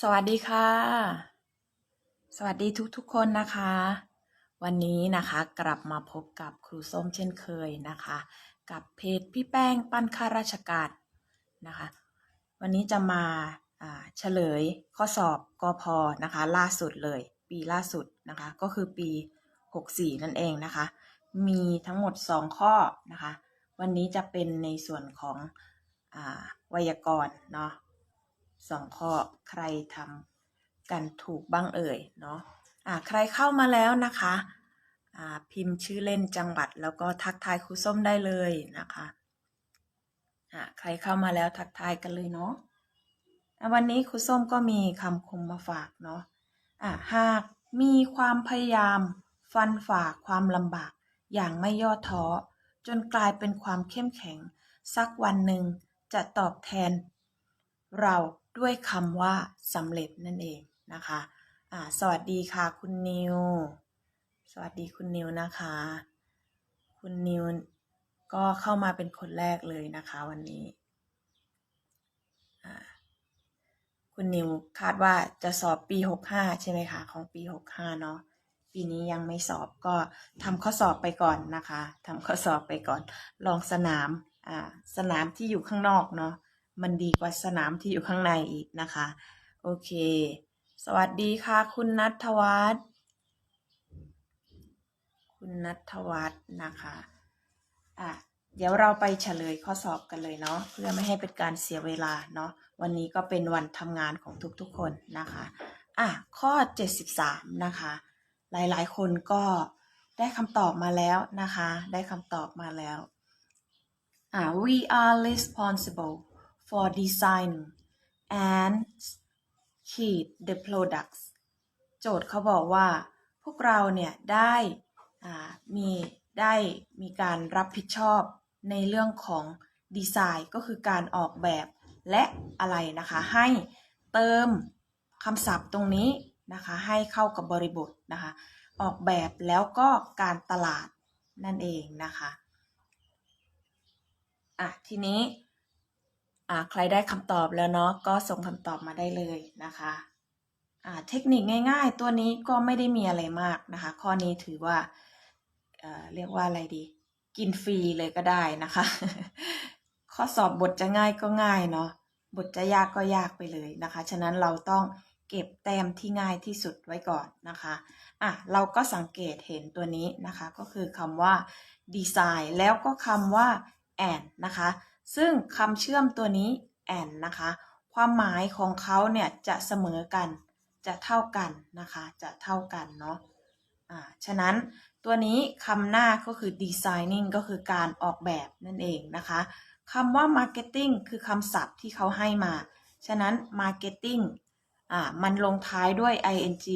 สวัสดีค่ะ สวัสดีทุกๆคนนะคะ วันนี้นะคะกลับมาพบกับครูส้มเช่นเคยนะคะ กับเพจพี่แป้งปั้นข้าราชการนะคะ วันนี้จะมาเฉลยข้อสอบกอพอนะคะ ล่าสุดเลย ปีล่าสุดนะคะ ก็คือปี 64 นั่นเองนะคะ มีทั้งหมด 2 ข้อนะคะ วันนี้จะเป็นในส่วนของอไวยากรณ์เนาะ สองข้อใครทำกันถูกบ้างเอ่ยเนาะอ่าใครเข้ามาแล้วนะคะอ่าพิมพ์ชื่อเล่นจังหวัด แล้วก็ทักทายครูส้มได้เลยนะคะอ่าใครเข้ามาแล้วทักทายกันเลยเนาะอะวันนี้ครูส้มก็มีคำคมมาฝากเนาะอ่าหากมีความพยายามฟันฝ่าความลำบากอย่างไม่ย่อท้อ จนกลายเป็นความเข้มแข็ง สักวันหนึ่งจะตอบแทน เรา ด้วยคำว่าสำเร็จนั่นเองนะคะอ่าสวัสดีค่ะคุณนิว สวัสดีคุณนิวนะคะ คุณนิวก็เข้ามาเป็นคนแรกเลยนะคะวันนี้คุณนิวคาดว่าจะสอบปี 65 ใช่ไหมคะ ของปี 65 เนาะปีนี้ยังไม่สอบก็ทำข้อสอบไปก่อนนะคะทำข้อสอบไปก่อน ลองสนามอ่าสนามที่อยู่ข้างนอกเนาะ มันดีกว่าสนามที่อยู่ข้างในอีกนะคะ โอเค สวัสดีค่ะ คุณนัทวัฒน์คุณนัทวัฒน์นะคะอะเดี๋ยวเราไปเฉลยข้อสอบกันเลยเนาะเพื่อไม่ให้เป็นการเสียเวลาเนาะวันนี้ก็เป็นวันทำงานของทุกๆคนนะคะอะข้อ 73 นะคะ หลายๆ คนก็ได้คำตอบมาแล้วนะคะ ได้คำตอบมาแล้วอ่า we are responsible for design and keep the products โจทย์เขาบอกว่า พวกเราเนี่ยได้มีได้มีการรับผิดชอบในเรื่องของดีไซน์ก็คือการออกแบบและอะไรนะคะ ให้เติมคำศัพท์ตรงนี้นะคะให้เข้ากับบริบทนะคะ ออกแบบแล้วก็การตลาดนั่นเองนะคะ อะ ทีนี้ ใครได้คำตอบแล้วเนาะก็ส่งคำตอบมาได้เลยนะคะเทคนิคง่ายๆ ตัวนี้ก็ไม่ได้มีอะไรมากนะคะ ข้อนี้ถือว่าเเรียกว่าอะไรดี กินฟรีเลยก็ได้นะคะ ข้อสอบบทจะง่ายก็ง่ายเนาะบทจะยากก็ยากไปเลยนะคะ ฉะนั้นเราต้องเก็บแต้มที่ง่ายที่สุดไว้ก่อนนะคะอะเราก็สังเกตเห็นตัวนี้นะคะ ก็คือคำว่าดีไซน์แล้วก็คำว่า and นะคะ ซึ่งคำเชื่อมตัวนี้ and นะคะ ความหมายของเขาเนี่ยจะเสมอกัน จะเท่ากันนะคะ จะเท่ากันเนาะอ่าฉะนั้นตัวนี้คำหน้าก็คือ designing ก็คือการออกแบบนั่นเองนะคะคำว่า marketing คือคำศัพท์ที่เขาให้มา ฉะนั้น marketing อ่ามันลงท้ายด้วย ing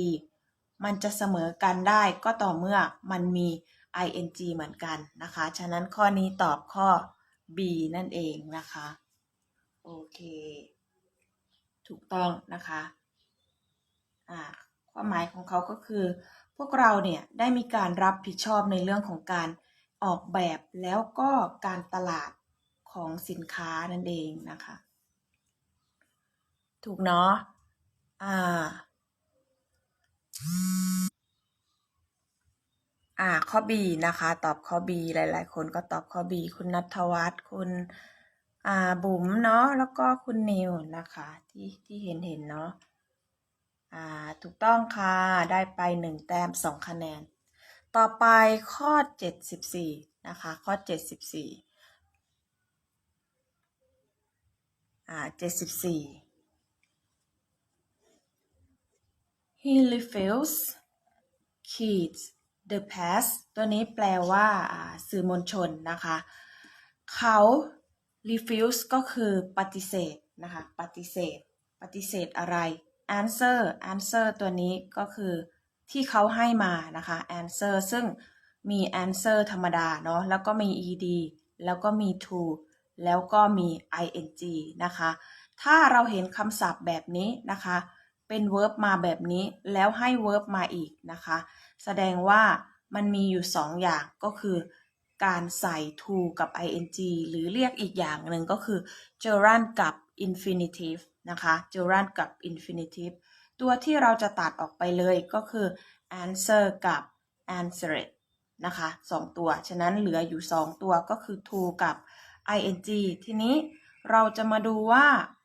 มันจะเสมอกันได้ก็ต่อเมื่อมันมี ing เหมือนกันนะคะ ฉะนั้นข้อนี้ตอบข้อ B นั่นเองนะคะ โอเค ถูกต้องนะคะอ่าความหมายของเขาก็คือ พวกเราเนี่ยได้มีการรับผิดชอบในเรื่องของการออกแบบแล้วก็การตลาดของสินค้านั่นเองนะคะ ถูกเนาะอ่า อ่าข้อ B นะคะ ตอบข้อ B หลาย ๆ คนก็ตอบข้อ B คุณนัทวัฒน์คุณอ่าบุ๋มเนาะแล้วก็คุณนิวนะคะ ที่ที่เห็นเห็นเนาะอ่าถูกต้องค่ะ ได้ไปหนึ่งแต้มสองคะแนน ต่อไปข้อ74นะคะ ข้อ74อ่า74 he refused kids the past ตัวนี้แปลว่าอ่าสื่อมวลชนนะคะ เขา refuse ก็คือปฏิเสธนะคะ ปฏิเสธ ปฏิเสธอะไร answer answer ตัวนี้ก็คือที่เขาให้มานะคะ answer ซึ่งมี answer ธรรมดาเนาะ แล้วก็มี ed แล้วก็มี to แล้วก็มี ing นะคะ ถ้าเราเห็นคำศัพท์แบบนี้นะคะ เป็น verb มาแบบนี้ แล้วให้ verb มาอีกนะคะ แสดงว่ามันมีอยู่สองอย่างก็คือการใส่ to กับ ing หรือเรียกอีกอย่างหนึ่งก็คือ gerund กับ infinitive นะคะ gerund กับ infinitive ตัวที่เราจะตัดออกไปเลยก็คือ answer กับ answered นะคะสองตัว ฉะนั้นเหลืออยู่สองตัวก็คือ to กับ ing ทีนี้เราจะมาดูว่าอ่า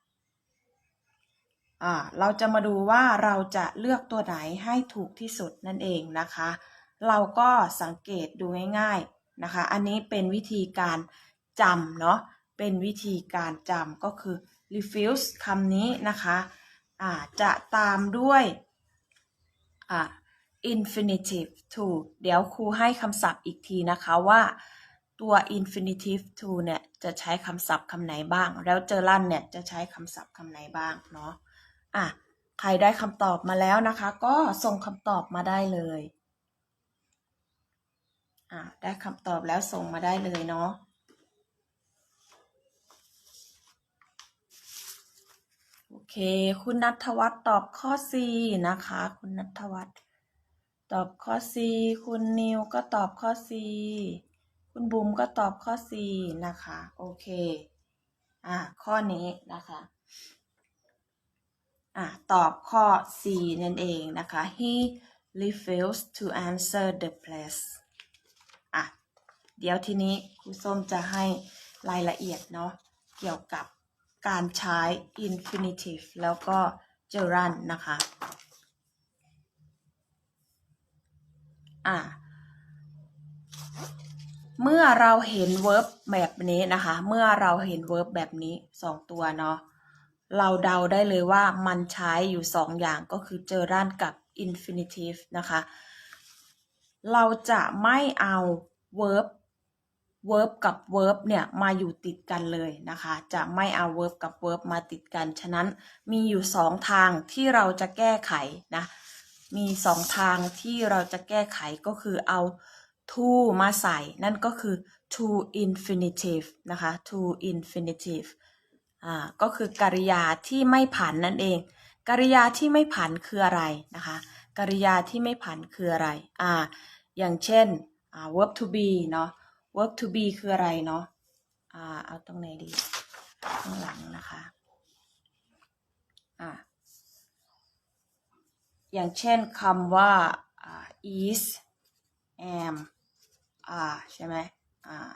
เราจะมาดูว่าเราจะเลือกตัวไหนให้ถูกที่สุดนั่นเองนะคะ เราก็สังเกตดูง่ายๆนะคะ อันนี้เป็นวิธีการจำเนาะ เป็นวิธีการจำก็คือ refuse คำนี้นะคะอ่าจะตามด้วยอ่า infinitive to เดี๋ยวครูให้คำศัพท์อีกทีนะคะว่าตัว infinitive to เนี่ย จะใช้คำศัพท์คำไหนบ้าง แล้วเจอรันเนี่ย จะใช้คำศัพท์คำไหนบ้างเนาะ อะใครได้คำตอบมาแล้วนะคะ ก็ส่งคำตอบมาได้เลยอะได้คำตอบแล้วส่งมาได้เลยเนาะโอเค คุณนัทวัฒน์ตอบข้อ C นะคะ คุณนัทวัฒน์ตอบข้อ C คุณนิวก็ตอบข้อ C คุณบุ๋มก็ตอบข้อ C นะคะ โอเค อะ ข้อนี้นะคะ อะตอบข้อ C นั่นเองนะคะ he refused to answer the place อะเดี๋ยวทีนี้ครูส้มจะให้รายละเอียดเนาะเกี่ยวกับการใช้ infinitive แล้วก็ gerund นะคะ อะเมื่อเราเห็น verb แบบนี้นะคะ เมื่อเราเห็น verb แบบนี้สองตัวเนาะ เราเดาได้เลยว่ามันใช้อยู่สองอย่างก็คือ gerund กับ infinitive นะคะ เราจะไม่เอา verb verb กับ verb เนี่ยมาอยู่ติดกันเลยนะคะ จะไม่เอา verb กับ verb มาติดกัน ฉะนั้นมีอยู่สองทางที่เราจะแก้ไขนะ มีสองทางที่เราจะแก้ไขก็คือเอา to มาใส่ นั่นก็คือ to infinitive นะคะ to infinitive อ่าก็คือกริยาที่ไม่ผันนั่นเอง กริยาที่ไม่ผันคืออะไรนะคะ กริยาที่ไม่ผันคืออะไรอ่าอย่างเช่นอ่า verb to be เนาะ verb to be คืออะไรเนาะอ่าเอาตรงไหนดีข้างหลังนะคะอ่าอย่างเช่นคำว่า is am are ใช่ไหมอ่า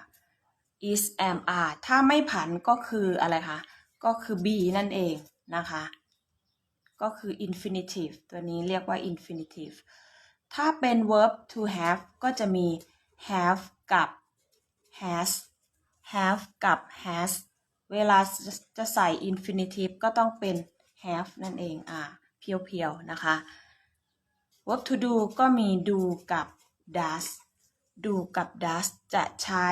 is am are ถ้าไม่ผันก็คืออะไรคะ ก็คือ be นั่นเองนะคะ ก็คือ infinitive ตัวนี้เรียกว่า infinitive ถ้าเป็น verb to have ก็จะมี have กับ has have กับ has เวลาจะจะใส่ infinitive ก็ต้องเป็น have นั่นเอง อ่า เพียวๆ นะคะ verb to do ก็มี do กับ does do กับ does จะใช้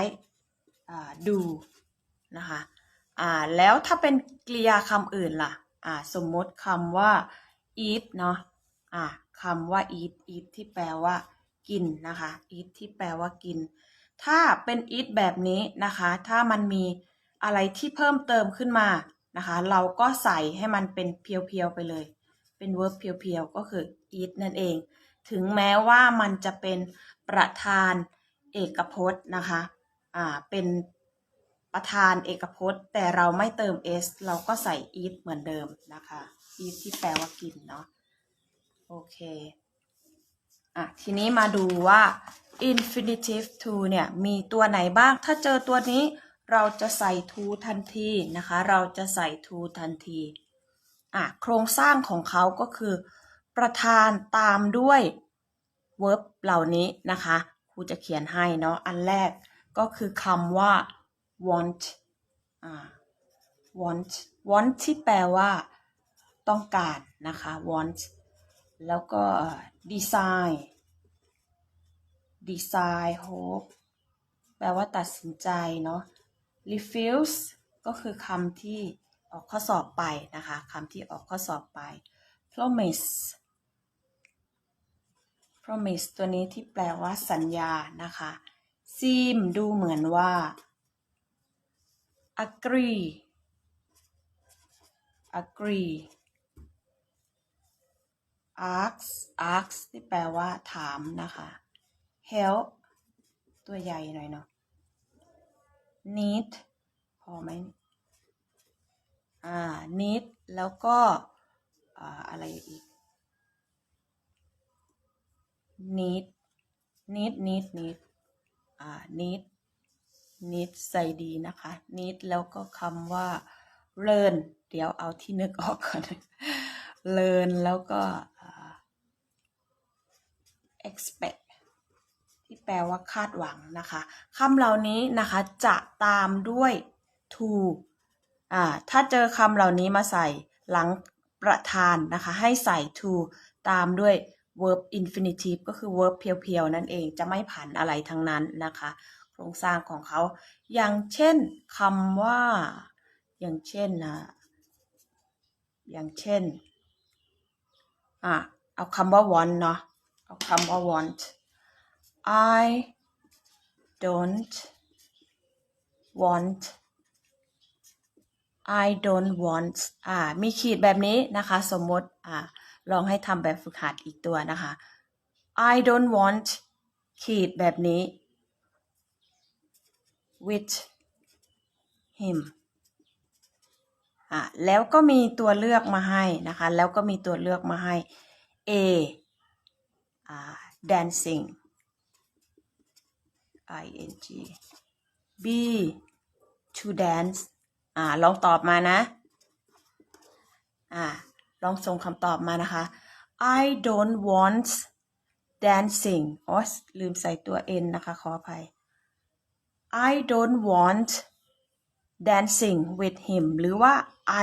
อ่า do นะคะ อ่าแล้วถ้าเป็นกริยาคำอื่นล่ะอ่าสมมติคำว่า eat เนาะอ่าคำว่า eat eat ที่แปลว่ากินนะคะ eat ที่แปลว่ากิน ถ้าเป็น eat แบบนี้นะคะ ถ้ามันมีอะไรที่เพิ่มเติมขึ้นมานะคะ เราก็ใส่ให้มันเป็นเพียวๆไปเลย เป็น verb เพียวๆก็คือ eat นั่นเอง ถึงแม้ว่ามันจะเป็นประธานเอกพจน์นะคะ อ่า เป็น ประธานเอกพจน์ แต่เราไม่เติม s เราก็ใส่ eat เหมือนเดิมนะคะ eat ที่แปลว่ากินเนาะโอเคอะทีนี้มาดูว่า infinitive to เนี่ยมีตัวไหนบ้าง ถ้าเจอตัวนี้เราจะใส่ to ทันทีนะคะ เราจะใส่ to ทันทีอะโครงสร้างของเขาก็คือ ประธานตามด้วย verb เหล่านี้นะคะครูจะเขียนให้เนาะอันแรกก็คือคำว่า want อ่า want want ที่แปลว่า ต้องการนะคะ want แล้วก็ design design hope แปลว่าตัดสินใจเนาะ refuse ก็คือคำที่ออกข้อสอบไปนะคะคำที่ออกข้อสอบไป promise promise ตัวนี้ที่แปลว่าสัญญานะคะ seem ดูเหมือนว่า agree agree ask ask ที่แปลว่าถามนะคะ help ตัวใหญ่หน่อยเนาะ need พอไหมอ่า need แล้วก็อ่าอะไรอีก need need need need อ่า need need ใส่ดีนะคะ need แล้วก็คำว่า learn เดี๋ยวเอาที่นึกออกก่อน learn แล้วก็ expect ที่แปลว่าคาดหวังนะคะคำเหล่านี้นะคะจะตามด้วย to อ่าถ้าเจอคำเหล่านี้มาใส่หลังประธานนะคะ ให้ใส่ to ตามด้วย verb infinitive ก็คือ verb เพียวๆ นั่นเองจะไม่ผันอะไรทั้งนั้นนะคะ โครงสร้างของเขา อย่างเช่นคำว่า อย่างเช่นนะอย่างเช่นอะเอาคำว่า want เนาะเอาคำว่า want I don't want I don't want อ่า มีขีดแบบนี้นะคะ สมมติ อ่า ลองให้ทำแบบฝึกหัดอีกตัวนะคะ I don't want ขีดแบบนี้ with him อะแล้วก็มีตัวเลือกมาให้นะคะ แล้วก็มีตัวเลือกมาให้ A อ่า dancing I N G B to dance อ่าลองตอบมานะ อ่าลองส่งคำตอบมานะคะ I don't want dancing อ๋อลืมใส่ตัว N นะคะ ขออภัย I don't want dancing with him หรือว่า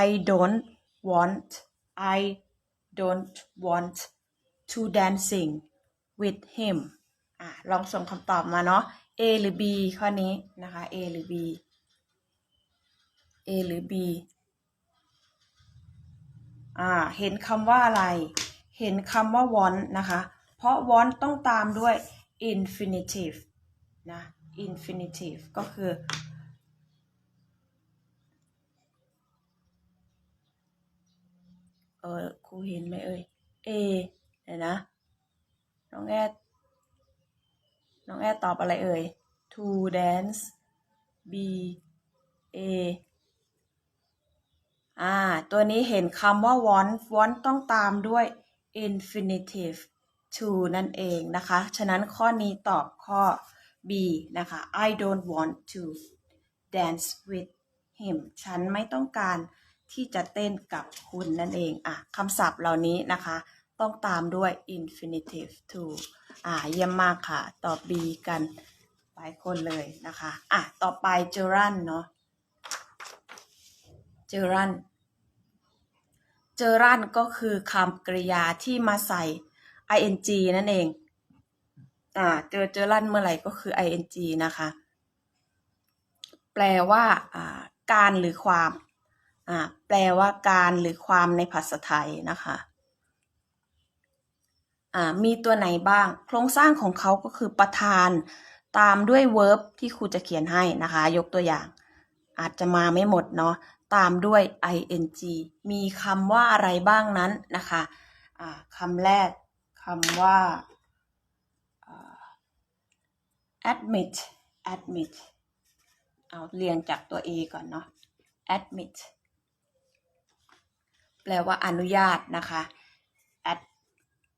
I don't want I don't want to dancing with him อะลองส่งคำตอบมาเนาะ A หรือ B ข้อนี้นะคะ A หรือ B A หรือ B อ่า เห็นคำว่าอะไร เห็นคำว่า want นะคะ เพราะ want ต้องตามด้วย infinitive นะ infinitive ก็คือ เออครูเห็นไหมเอ่ย A เดี๋ยวนะ น้องแอดน้องแอดตอบอะไรเอ่ย to dance B A อ่า ตัวนี้เห็นคำว่า want want ต้องตามด้วย infinitive to นั่นเองนะคะ ฉะนั้นข้อนี้ตอบข้อ B นะคะ I don't want to dance with him ฉันไม่ต้องการที่จะเต้นกับคุณนั่นเองอะคำศัพท์เหล่านี้นะคะ ต้องตามด้วย infinitive to อ่าเยี่ยมมากค่ะตอบ B กันหลายคนเลยนะคะ อะ ต่อไป gerund เนาะ gerund gerund ก็คือคำกริยาที่มาใส่ ing นั่นเอง อ่าเจอ gerund เมื่อไหร่ก็คือ ing นะคะ แปลว่าอ่าการหรือความอ่าแปลว่าการหรือความในภาษาไทยนะคะอ่ามีตัวไหนบ้าง โครงสร้างของเขาก็คือประธานตามด้วย verb ที่ครูจะเขียนให้นะคะ ยกตัวอย่าง อาจจะมาไม่หมดเนาะตามด้วย ing มีคำว่าอะไรบ้างนั้นนะคะอ่าคำแรกคำว่า admit admit เอาเรียงจากตัว A ก่อนเนาะ admit แปลว่าอนุญาตนะคะ ad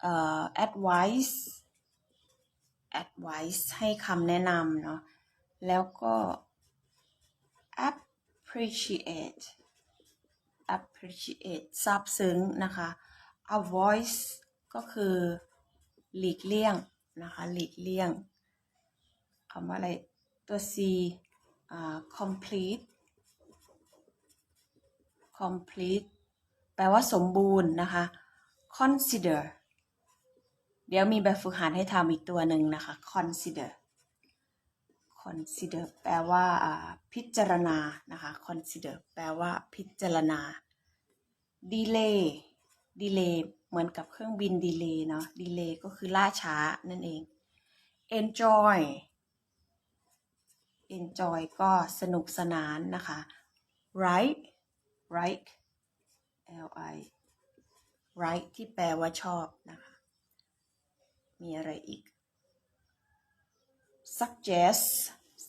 เอ่อ advice advice ให้คำแนะนำเนาะ แล้วก็ appreciate appreciate ซาบซึ้งนะคะ avoid ก็คือหลีกเลี่ยงนะคะ หลีกเลี่ยง คำว่าอะไร ตัว C อ่า complete complete แปลว่าสมบูรณ์นะคะ consider เดี๋ยวมีแบบฝึกหัดให้ทำอีกตัวหนึ่งนะคะ consider consider แปลว่าอ่าพิจารณา นะคะ consider แปลว่าพิจารณา delay delay เหมือนกับเครื่องบิน delay เนาะ delay ก็คือล่าช้านั่นเอง enjoy enjoy ก็สนุกสนานนะคะ right right l i right ที่แปลว่าชอบนะคะ มีอะไรอีก suggest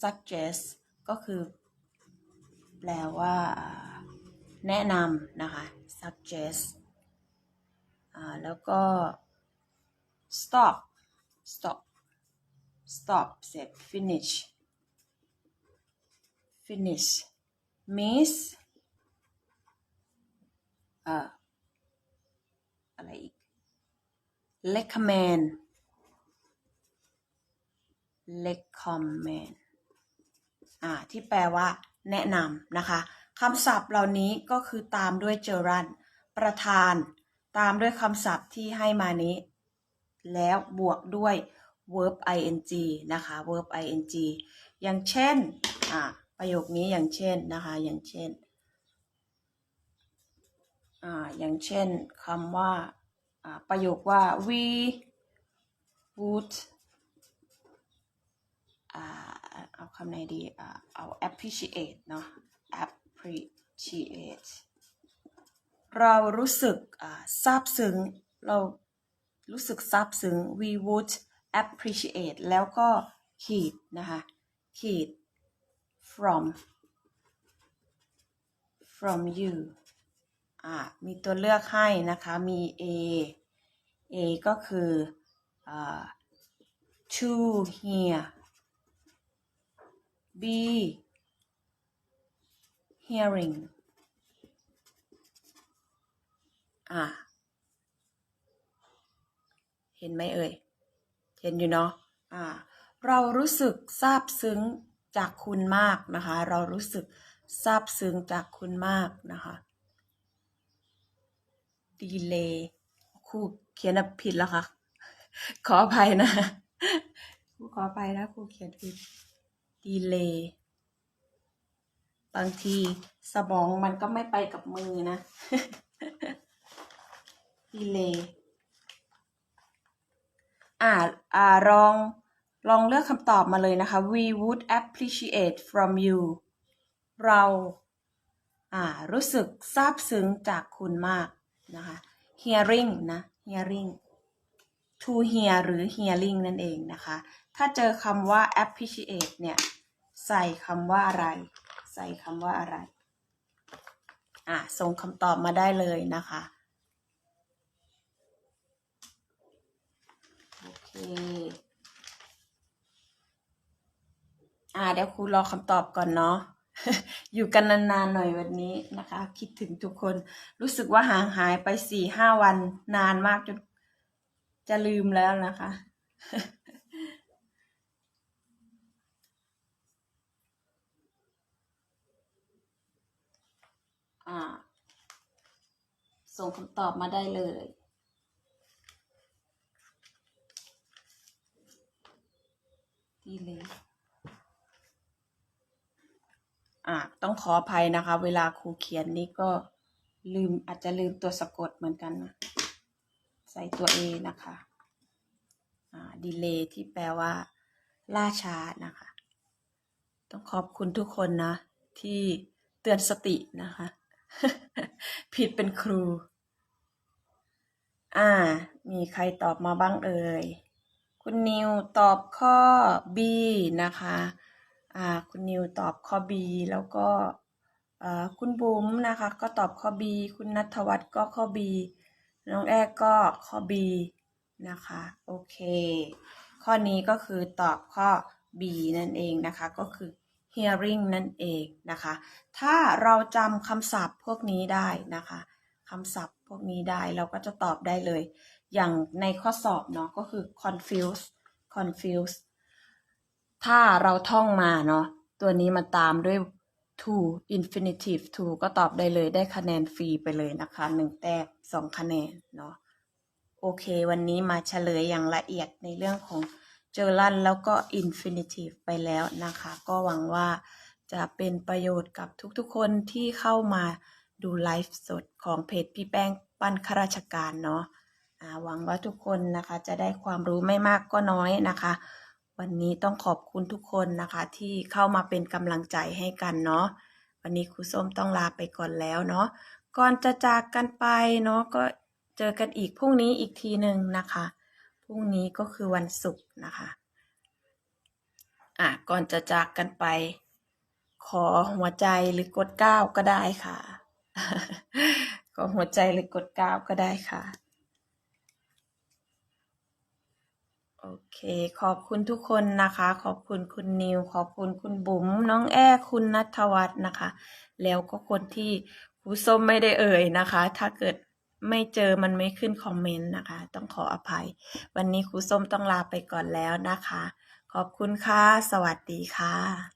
suggest ก็คือ แปลว่า แนะนำนะคะ suggest แล้วก็ stop stop stop เสร็จ finish finish miss เอ่ออะไรอีก recommend recommend อ่าที่แปลว่าแนะนำนะคะคำศัพท์เหล่านี้ก็คือตามด้วย gerund ประธาน ตามด้วยคำศัพท์ที่ให้มานี้ แล้วบวกด้วย verb ing นะคะ verb ing อย่างเช่นอ่า ประโยคนี้อย่างเช่นนะคะ อย่างเช่นอ่าอย่างเช่นคำว่าอ่าประโยคว่า we would เอาคำไหนดีเอา appreciate เนาะ appreciate เรารู้สึกซาบซึ้ง เรารู้สึกซาบซึ้ง we would appreciate แล้วก็ขีดนะคะ ขีด from from you อ่ามีตัวเลือกให้นะคะ มี A A ก็คืออ่า to hear B hearing อ่าเห็นไหมเอ่ย เห็นอยู่เนาะอ่าเรารู้สึกซาบซึ้ง จากคุณมากนะคะ เรารู้สึกซาบซึ้งจากคุณมากนะคะดีเลยครูเขียนผิดแล้วค่ะ ขออภัยนะครูขออภัยนะครูเขียนผิดดีเลยบางทีสมองมันก็ไม่ไปกับมือนะดีเลยอ่าอ่าลอง ลองเลือกคำตอบมาเลยนะคะ we would appreciate from you เราอ่ารู้สึกซาบซึ้งจากคุณมากนะคะ hearing นะ hearing to hear หรือ hearing นั่นเองนะคะ ถ้าเจอคำว่า appreciate เนี่ย ใส่คำว่าอะไร ใส่คำว่าอะไร อ่าส่งคำตอบมาได้เลยนะคะ โอเค อ่า เดี๋ยวครูรอคำตอบก่อนเนาะ อยู่กันนานๆหน่อยวันนี้นะคะ คิดถึงทุกคน รู้สึกว่าห่างหายไปสี่ห้าวันนานมากจนจะลืมแล้วนะคะ อ่า ส่งคำตอบมาได้เลยดีเลย อ่าต้องขออภัยนะคะ เวลาครูเขียนนี่ก็ลืมอาจจะลืมตัวสะกดเหมือนกันนะใส่ตัว A นะคะอ่าดีเลย์ที่แปลว่า ล่าช้านะคะ ต้องขอบคุณทุกคนนะ ที่เตือนสตินะคะ ผิดเป็นครู อ่า มีใครตอบมาบ้างเอ่ย คุณนิวตอบข้อ B นะคะ คุณนิวตอบข้อ B แล้วก็คุณบุ๋มนะคะก็ตอบข้อ B คุณนัทวัฒน์ก็ข้อ B น้องแอร์ก็ข้อ B นะคะโอเค ข้อนี้ก็คือตอบข้อ B นั่นเองนะคะก็คือ hearing นั่นเองนะคะ ถ้าเราจำคำศัพท์พวกนี้ได้นะคะคำศัพท์พวกนี้ได้เราก็จะตอบได้เลย อย่างในข้อสอบเนาะก็คือ confuse confuse ถ้าเราท่องมาเนาะตัวนี้มาตามด้วย to infinitive to ก็ตอบได้เลยได้คะแนนฟรีไปเลยนะคะหนึ่งแต้มสองคะแนนเนาะโอเค วันนี้มาเฉลยอย่างละเอียดในเรื่องของเจอรันแล้วก็ infinitive ไปแล้วนะคะ ก็หวังว่าจะเป็นประโยชน์กับทุกๆคนที่เข้ามาดูไลฟ์สดของเพจพี่แป้งปั้นข้าราชการเนาะหวังว่าทุกคนนะคะจะได้ความรู้ไม่มากก็น้อยนะคะ วันนี้ต้องขอบคุณทุกคนนะคะที่เข้ามาเป็นกำลังใจให้กันเนาะวันนี้ครูส้มต้องลาไปก่อนแล้วเนาะก่อนจะจากกันไปเนาะก็เจอกันอีกพรุ่งนี้อีกทีหนึ่งนะคะพรุ่งนี้ก็คือวันศุกร์นะคะอะก่อนจะจากกันไป ขอหัวใจหรือกดเก้าก็ได้ค่ะก็หัวใจหรือกดกราฟก็ได้ค่ะ โอเค ขอบคุณทุกคนนะคะ ขอบคุณคุณนิว ขอบคุณคุณบุ๋มน้องแอ้คุณนัทวัฒน์นะคะ แล้วก็คนที่ครูส้มไม่ได้เอ่ยนะคะ ถ้าเกิดไม่เจอมันไม่ขึ้นคอมเมนต์นะคะ ต้องขออภัย วันนี้ครูส้มต้องลาไปก่อนแล้วนะคะ ขอบคุณค่ะ สวัสดีค่ะ